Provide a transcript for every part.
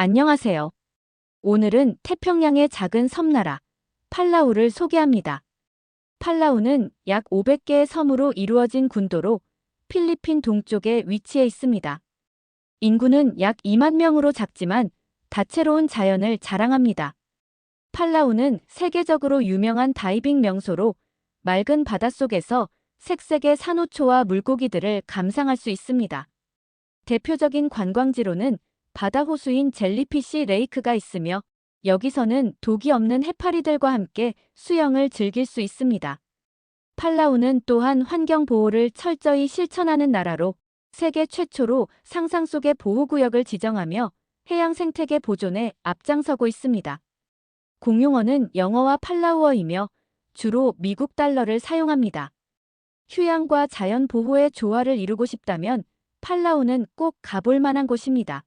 안녕하세요. 오늘은 태평양의 작은 섬나라 팔라우를 소개합니다. 팔라우는 약 500개의 섬으로 이루어진 군도로 필리핀 동쪽에 위치해 있습니다. 인구는 약 2만 명으로 작지만 다채로운 자연을 자랑합니다. 팔라우는 세계적으로 유명한 다이빙 명소로 맑은 바닷속에서 색색의 산호초와 물고기들을 감상할 수 있습니다. 대표적인 관광지로는 바다 호수인 젤리피시 레이크가 있으며 여기서는 독이 없는 해파리들과 함께 수영을 즐길 수 있습니다. 팔라우는 또한 환경 보호를 철저히 실천하는 나라로 세계 최초로 상상 속의 보호구역을 지정하며 해양 생태계 보존에 앞장서고 있습니다. 공용어는 영어와 팔라우어이며 주로 미국 달러를 사용합니다. 휴양과 자연 보호의 조화를 이루고 싶다면 팔라우는 꼭 가볼 만한 곳입니다.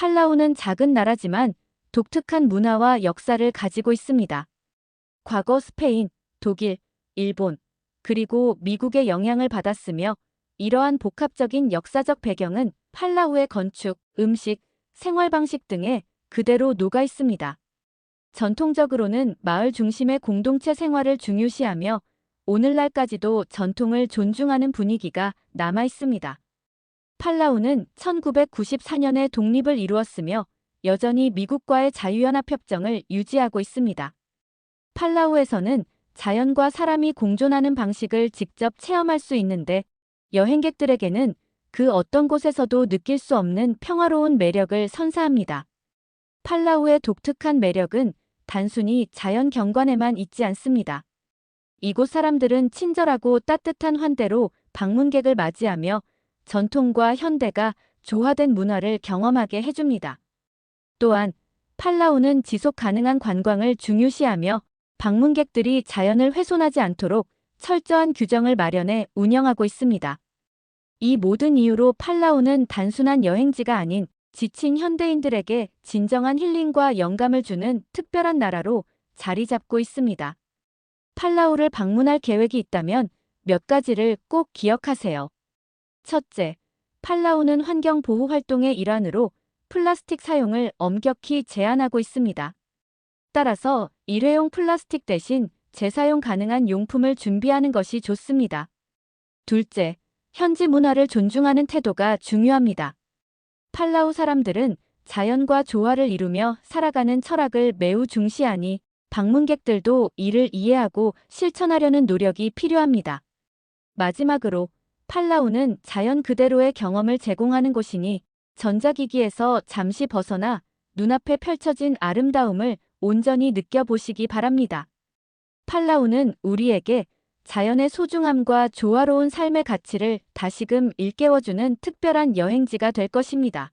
팔라우는 작은 나라지만 독특한 문화와 역사를 가지고 있습니다. 과거 스페인, 독일, 일본, 그리고 미국의 영향을 받았으며 이러한 복합적인 역사적 배경은 팔라우의 건축, 음식, 생활 방식 등에 그대로 녹아 있습니다. 전통적으로는 마을 중심의 공동체 생활을 중요시하며 오늘날까지도 전통을 존중하는 분위기가 남아 있습니다. 팔라우는 1994년에 독립을 이루었으며 여전히 미국과의 자유연합협정을 유지하고 있습니다. 팔라우에서는 자연과 사람이 공존하는 방식을 직접 체험할 수 있는데 여행객들에게는 그 어떤 곳에서도 느낄 수 없는 평화로운 매력을 선사합니다. 팔라우의 독특한 매력은 단순히 자연 경관에만 있지 않습니다. 이곳 사람들은 친절하고 따뜻한 환대로 방문객을 맞이하며 전통과 현대가 조화된 문화를 경험하게 해줍니다. 또한 팔라우는 지속 가능한 관광을 중요시하며 방문객들이 자연을 훼손하지 않도록 철저한 규정을 마련해 운영하고 있습니다. 이 모든 이유로 팔라우는 단순한 여행지가 아닌 지친 현대인들에게 진정한 힐링과 영감을 주는 특별한 나라로 자리 잡고 있습니다. 팔라우를 방문할 계획이 있다면 몇 가지를 꼭 기억하세요. 첫째, 팔라우는 환경 보호 활동의 일환으로 플라스틱 사용을 엄격히 제한하고 있습니다. 따라서 일회용 플라스틱 대신 재사용 가능한 용품을 준비하는 것이 좋습니다. 둘째, 현지 문화를 존중하는 태도가 중요합니다. 팔라우 사람들은 자연과 조화를 이루며 살아가는 철학을 매우 중시하니 방문객들도 이를 이해하고 실천하려는 노력이 필요합니다. 마지막으로 팔라우는 자연 그대로의 경험을 제공하는 곳이니 전자기기에서 잠시 벗어나 눈앞에 펼쳐진 아름다움을 온전히 느껴보시기 바랍니다. 팔라우는 우리에게 자연의 소중함과 조화로운 삶의 가치를 다시금 일깨워주는 특별한 여행지가 될 것입니다.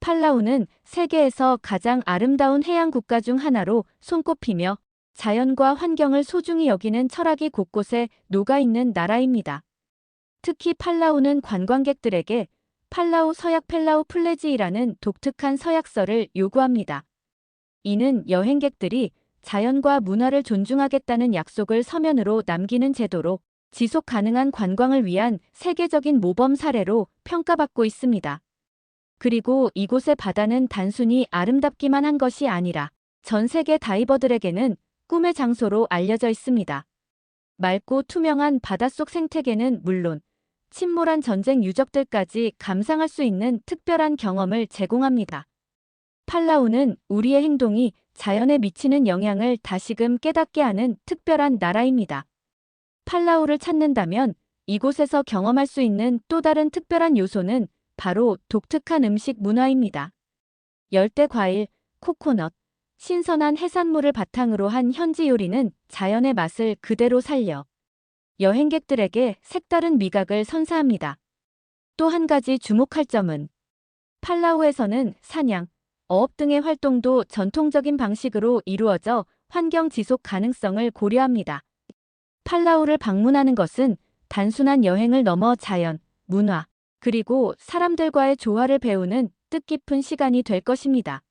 팔라우는 세계에서 가장 아름다운 해양 국가 중 하나로 손꼽히며 자연과 환경을 소중히 여기는 철학이 곳곳에 녹아있는 나라입니다. 특히 팔라우는 관광객들에게 팔라우 서약 펠라우 플레지이라는 독특한 서약서를 요구합니다. 이는 여행객들이 자연과 문화를 존중하겠다는 약속을 서면으로 남기는 제도로 지속 가능한 관광을 위한 세계적인 모범 사례로 평가받고 있습니다. 그리고 이곳의 바다는 단순히 아름답기만 한 것이 아니라 전 세계 다이버들에게는 꿈의 장소로 알려져 있습니다. 맑고 투명한 바닷속 생태계는 물론 침몰한 전쟁 유적들까지 감상할 수 있는 특별한 경험을 제공합니다. 팔라우는 우리의 행동이 자연에 미치는 영향을 다시금 깨닫게 하는 특별한 나라입니다. 팔라우를 찾는다면 이곳에서 경험할 수 있는 또 다른 특별한 요소는 바로 독특한 음식 문화입니다. 열대 과일, 코코넛, 신선한 해산물을 바탕으로 한 현지 요리는 자연의 맛을 그대로 살려 여행객들에게 색다른 미각을 선사합니다. 또 한 가지 주목할 점은 팔라우에서는 사냥, 어업 등의 활동도 전통적인 방식으로 이루어져 환경 지속 가능성을 고려합니다. 팔라우를 방문하는 것은 단순한 여행을 넘어 자연, 문화, 그리고 사람들과의 조화를 배우는 뜻깊은 시간이 될 것입니다.